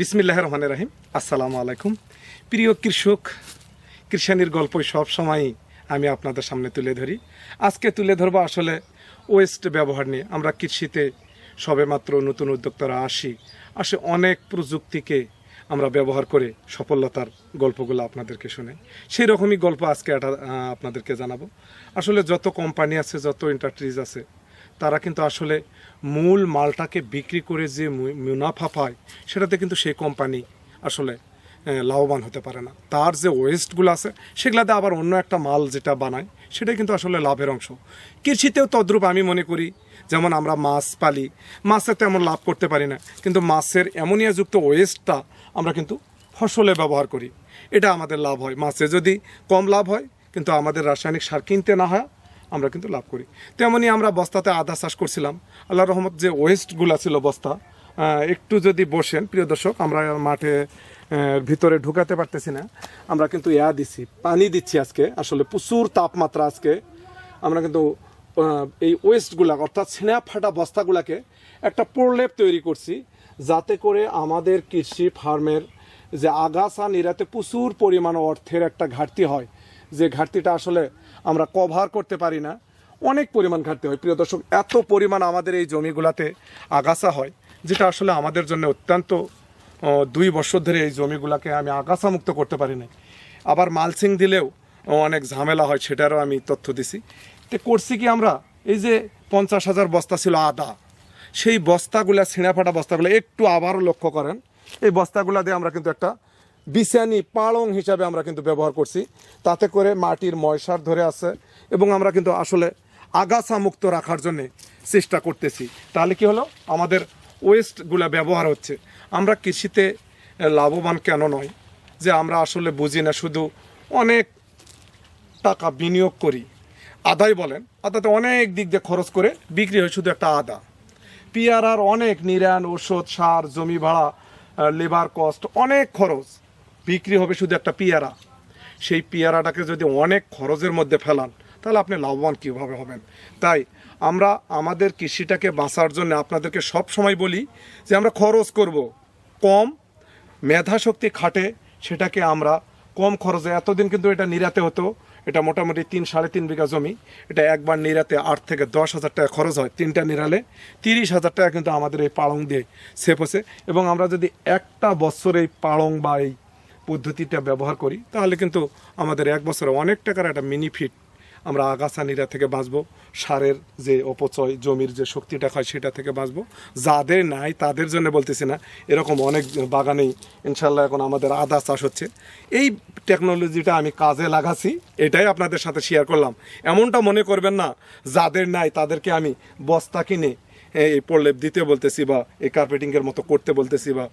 বিসমিল্লাহ রহমান রাহিম। আসসালামু আলাইকুম। প্রিয় কৃষক, কৃষানির গল্প সব সময়ই আমি আপনাদের সামনে তুলে ধরি। আজকে তুলে ধরবো আসলে ওয়েস্ট ব্যবহার নিয়ে। আমরা কৃষিতে সবেমাত্র নতুন উদ্যোক্তারা আসি। আসে অনেক প্রযুক্তিকে আমরা ব্যবহার করে সফলতার গল্পগুলো আপনাদেরকে শুনে। সেই রকমই গল্প আজকে আপনাদেরকে জানাব। আসলে যত কোম্পানি আছে, যত ইন্ডাস্ট্রিজ আছে, তারা কিন্তু আসলে মূল মালটাকে বিক্রি করে যে মুনাফা পায়, সেটাতে কিন্তু সেই কোম্পানি আসলে লাভবান হতে পারে না। তার যে ওয়েস্টগুলো আছে, সেগুলাতে আবার অন্য একটা মাল যেটা বানায়, সেটাই কিন্তু আসলে লাভের অংশ। কৃষিতেও তদ্রূপ আমি মনে করি, যেমন আমরা মাছ পালি মাছে তেমন লাভ করতে পারি না, কিন্তু মাছের অ্যামোনিয়াযুক্ত ওয়েস্টটা আমরা কিন্তু ফসলে ব্যবহার করি। এটা আমাদের লাভ হয়। মাছে যদি কম লাভ হয়, কিন্তু আমাদের রাসায়নিক সার কিনতে না হয় আমরা কিন্তু লাভ করি। তেমনি আমরা বস্তাতে আদা চাষ করছিলাম। আল্লাহ রহমত যে ওয়েস্টগুলা ছিল বস্তা একটু যদি বসেন, প্রিয় দর্শক, আমরা মাঠে ভিতরে ঢুকাতে পারতেছি না। আমরা কিন্তু ইয়া দিচ্ছি পানি দিচ্ছি আজকে। আসলে প্রচুর তাপমাত্রা আজকে। আমরা কিন্তু এই ওয়েস্টগুলা অর্থাৎ ছিনা ফাটা বস্তাগুলাকে একটা প্রলেপ তৈরি করছি, যাতে করে আমাদের কৃষি ফার্মের যে আগাছা নিরাতে প্রচুর পরিমাণ অর্থের একটা ঘাটতি হয়। যে ঘাটতিটা আসলে আমরা কভার করতে পারি না। অনেক পরিমাণ ঘাটতি হয়। প্রিয় দর্শক, এত পরিমাণ আমাদের এই জমিগুলাতে আগাছা হয়, যেটা আসলে আমাদের জন্য অত্যন্ত দুই বছর ধরে এই জমিগুলাকে আমি আগাছা মুক্ত করতে পারি না আবার মালসিং দিলেও অনেক ঝামেলা হয়, সেটারও আমি তথ্য দিছি। তো করছি কি আমরা? এই যে পঞ্চাশ হাজার বস্তা ছিল আদা, সেই বস্তাগুলা ছিঁড়া ফাটা বস্তাগুলো একটু আবারও লক্ষ্য করেন। এই বস্তাগুলা দিয়ে আমরা কিন্তু একটা বিছানি পালং হিসাবে আমরা কিন্তু ব্যবহার করছি। তাতে করে মাটির ময়সার ধরে আছে এবং আমরা কিন্তু আসলে আগাছা মুক্ত রাখার জন্য চেষ্টা করতেছি। তাহলে কি হলো? আমাদের ওয়েস্টগুলা ব্যবহার হচ্ছে। আমরা কৃষিতে লাভবান কেন নয়? যে আমরা আসলে বুঝি না, শুধু অনেক টাকা বিনিয়োগ করি। আদাই বলেন, আদাতে অনেক দিক দিয়ে খরচ করে বিক্রি হয় শুধু একটা আদা। পিয়ারার অনেক নিরান ওষুধ সার, জমি ভাড়া লেবার কস্ট অনেক খরচ। বিক্রি হবে শুধু একটা পিয়ারা। সেই পিয়ারাটাকে যদি অনেক খরচের মধ্যে ফেলান, তাহলে আপনি লাভবান কীভাবে হবেন? তাই আমরা আমাদের কৃষিটাকে বাঁচার জন্য আপনাদেরকে সব সময় বলি যে আমরা খরচ করব। কম মেধা শক্তি খাটে সেটাকে আমরা কম খরচে, এতদিন কিন্তু এটা নিরাতে হতো, এটা মোটামুটি তিন, সাড়ে তিন বিঘা জমি, এটা একবার নিরাতে আট থেকে দশ হাজার টাকা খরচ হয়, তিনটা নিরালে তিরিশ হাজার টাকা কিন্তু আমাদের এই পালং দিয়ে সেভ হচ্ছে এবং আমরা যদি একটা বছর এই পালং বা এই পদ্ধতিটা ব্যবহার করি, তাহলে কিন্তু আমাদের এক বছরে অনেক টাকার একটা মিনিফিট আমরা আগাছা নিরা থেকে বাঁচবো, সারের যে অপচয় জমির যে শক্তিটা হয় সেটা থেকে বাঁচবো। যাদের নাই তাদের জন্য বলতেছি না, এরকম অনেক বাগানেই ইনশাল্লাহ এখন আমাদের আদা চাষ হচ্ছে। এই টেকনোলজিটা আমি কাজে লাগাচ্ছি এটাই আপনাদের সাথে শেয়ার করলাম। এমনটা মনে করবেন না, যাদের নাই তাদেরকে আমি বস্তা কিনে, এই প্রলেপ দিতে বলতেছি বা এই কার্পেটিংয়ের মতো করতে বলতেছি বা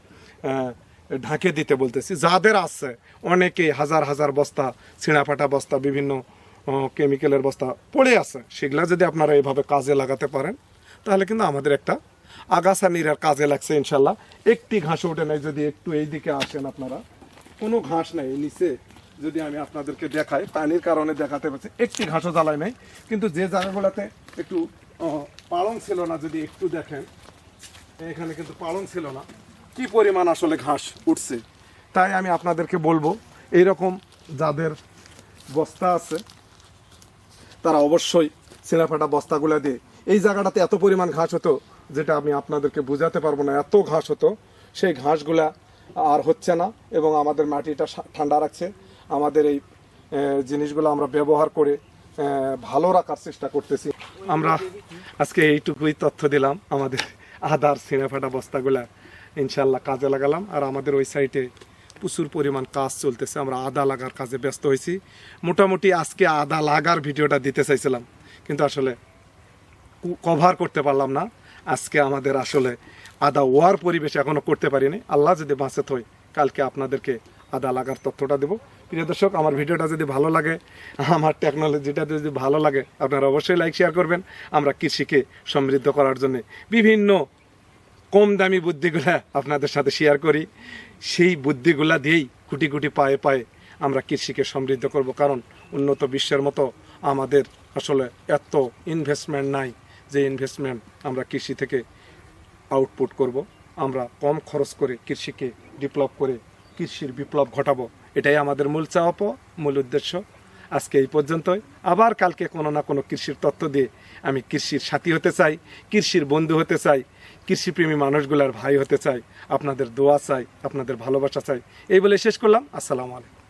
ঢাকে দিতে বলতেছি। যাদের আছে, অনেকেই হাজার হাজার বস্তা, ছিঁড়াফাটা বস্তা, বিভিন্ন কেমিক্যালের বস্তা পড়ে আছে। সেগুলা যদি আপনারা এইভাবে কাজে লাগাতে পারেন, তাহলে কিন্তু আমাদের একটা আগাছা নিরার কাজে লাগছে ইনশাল্লাহ। একটি ঘাস ওঠে নাই, যদি একটু এই দিকে আসেন আপনারা। কোনো ঘাস নাই নিচে যদি আমি আপনাদেরকে দেখাই, পানির কারণে দেখাতে পারছি, একটি ঘাসও জ্বালাই নাই। কিন্তু যে জায়গাগুলোতে একটু পালং ছিল না, যদি একটু দেখেন, এখানে কিন্তু পালং ছিল না। কি পরিমাণ আসলে ঘাস উঠছে? তাই আমি আপনাদেরকে বলব এই রকম যাদের বস্তা আছে, তারা অবশ্যই ছেঁড়াফাটা বস্তাগুলো দিয়ে, এই জায়গাটাতে এত পরিমাণ ঘাস হতো যেটা আমি আপনাদেরকে বোঝাতে পারব না, এত ঘাস হতো। সেই ঘাসগুলা আর হচ্ছে না এবং আমাদের মাটিটা ঠান্ডা রাখছে। আমাদের এই জিনিসগুলো আমরা ব্যবহার করে ভালো রাখার চেষ্টা করতেছি। আমরা আজকে এইটুকুই তথ্য দিলাম আমাদের আদার ছিঁড়াফাটা বস্তাগুলা। ইনশাল্লাহ কাজে লাগালাম। আর আমাদের ওই সাইটে প্রচুর পরিমাণ কাজ চলতেছে। আমরা আদা লাগার কাজে ব্যস্ত হয়েছি। মোটামুটি আজকে আদা লাগার ভিডিওটা দিতে চাইছিলাম। কিন্তু আসলে কভার করতে পারলাম না। আজকে আমাদের আসলে আদা ওয়ার পরিবেশ এখনও করতে পারিনি। আল্লাহ যদি বাঁচে থই কালকে আপনাদেরকে আদা লাগার তথ্যটা দেবো। প্রিয় দর্শক, আমার ভিডিওটা যদি ভালো লাগে, আমার টেকনোলজিটা যদি ভালো লাগে, আপনারা অবশ্যই লাইক শেয়ার করবেন। আমরা কৃষিকে সমৃদ্ধ করার জন্য বিভিন্ন কম দামি বুদ্ধিগুলা আপনাদের সাথে শেয়ার করি। সেই বুদ্ধিগুলা দিয়েই কোটি কোটি পায়ে পায়ে আমরা কৃষিকে সমৃদ্ধ করব, কারণ উন্নত বিশ্বের মতো আমাদের আসলে এত ইনভেস্টমেন্ট নাই যে ইনভেস্টমেন্ট আমরা কৃষি থেকে আউটপুট করব। আমরা কম খরচ করে কৃষিকে ডেভেলপ করে কৃষির বিপ্লব ঘটাবো। এটাই আমাদের মূল চাওয়া, মূল উদ্দেশ্য। আজকে এই পর্যন্তই। আবার কালকে কোনো না কোনো কৃষির তত্ত্ব দিয়ে আমি কৃষির সাথী হতে চাই, কৃষির বন্ধু হতে চাই, কৃষিপ্রেমী মানুষগুলার ভাই হতে চাই, আপনাদের দোয়া চাই, আপনাদের ভালোবাসা চাই। এই বলে শেষ করলাম। আসসালামু আলাইকুম।